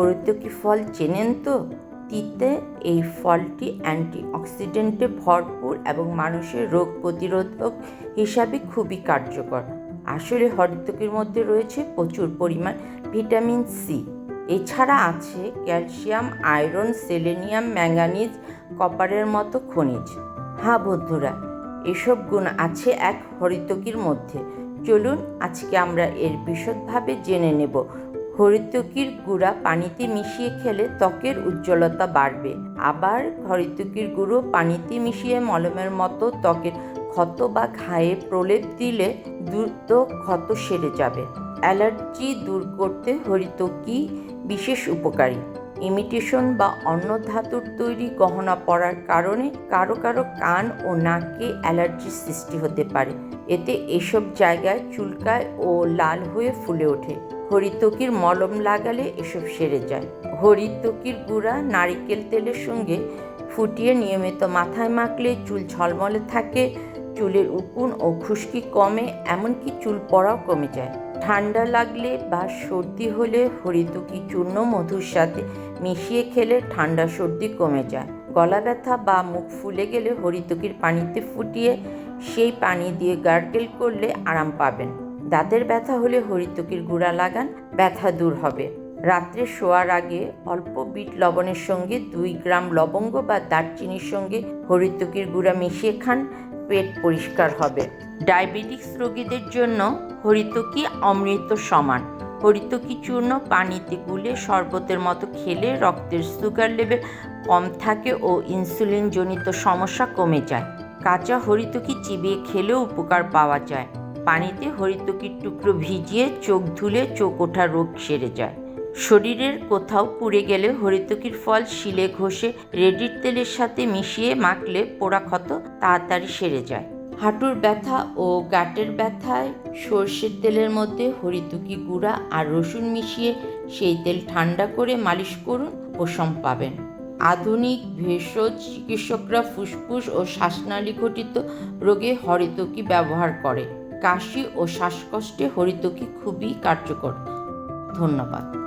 হরিতকি ফল চেনেন তো? তিতে এই ফলটি অ্যান্টিঅক্সিডেন্টে ভরপুর এবং মানুষের রোগ প্রতিরোধক হিসাবে খুবই কার্যকর। আসলে হরিতকির মধ্যে রয়েছে প্রচুর পরিমাণ ভিটামিন সি। এছাড়া আছে ক্যালসিয়াম, আয়রন, সেলেনিয়াম, ম্যাঙ্গানিজ, কপারের মতো খনিজ। হ্যাঁ বন্ধুরা, এসব গুণ আছে এক হরিতকির মধ্যে। চলুন আজকে আমরা এর বিশদভাবে জেনে নেব হরিতকির গুঁড়া পানিতে মিশিয়ে খেলে ত্বকের উজ্জ্বলতা বাড়বে। আবার হরিতকির গুঁড়ো পানিতে মিশিয়ে মলমের মতো ত্বকের ক্ষত বা ঘায়ে প্রলেপ দিলে দ্রুত ক্ষত সেরে যাবে। অ্যালার্জি দূর করতে হরিতকি বিশেষ উপকারী। ইমিটেশন বা অন্য ধাতুর তৈরি গহনা পরার কারণে কারও কারও কান ও নাকে অ্যালার্জির সৃষ্টি হতে পারে। এতে এসব জায়গায় চুলকায় ও লাল হয়ে ফুলে ওঠে। হরিতকির মলম লাগালে এসব সেরে যায়। হরিতকির গুঁড়া নারিকেল তেলের সঙ্গে ফুটিয়ে নিয়মিত মাথায় মাখলে চুল ঝলমলে থাকে, চুলের উকুন ও খুশকি কমে, এমনকি চুল পড়াও কমে যায়। ঠান্ডা লাগলে বা সর্দি হলে হরিতকি চূর্ণ মধুর সাথে মিশিয়ে খেলে ঠান্ডা সর্দি কমে যায়। গলা ব্যথা বা মুখ ফুলে গেলে হরিতকির পানিতে ফুটিয়ে সেই পানি দিয়ে গার্গেল করলে আরাম পাবেন। দাঁতের ব্যথা হলে হরিতকির গুঁড়া লাগান, ব্যথা দূর হবে। রাত্রে শোয়ার আগে অল্প বিট লবণের সঙ্গে দুই গ্রাম লবঙ্গ বা দারচিনির সঙ্গে হরিতকির গুঁড়া মিশিয়ে খান, পেট পরিষ্কার হবে। ডায়াবেটিক্স রোগীদের জন্য হরিতকি অমৃত সমান। হরিতকি চূর্ণ পানিতে গুলে শরবতের মতো খেলে রক্তের সুগার লেভেল কম থাকে ও ইনসুলিনজনিত সমস্যা কমে যায়। কাঁচা হরিতকি চিবিয়ে খেলেও উপকার পাওয়া যায়। পানিতে হরিতকির টুকরো ভিজিয়ে চোখ ধুলে চোখ ওঠা রোগ সেরে যায়। শরীরের কোথাও পুড়ে গেলে হরিতকির ফল শিলে ঘষে রেডির তেলের সাথে মিশিয়ে মাখলে পোড়া ক্ষত তাড়াতাড়ি সেরে যায়। হাঁটুর ব্যথা ও গাটের ব্যথায় সর্ষের তেলের মধ্যে হরিতকি গুঁড়া আর রসুন মিশিয়ে সেই তেল ঠান্ডা করে মালিশ করুন উপশম পাবেন। আধুনিক ভেষজ চিকিৎসকরা ফুসফুস ও শ্বাসনালী ঘটিত রোগে হরিতকি ব্যবহার করে। কাশি ও শ্বাসকষ্টে হরিতকি খুবই কার্যকর। ধন্যবাদ।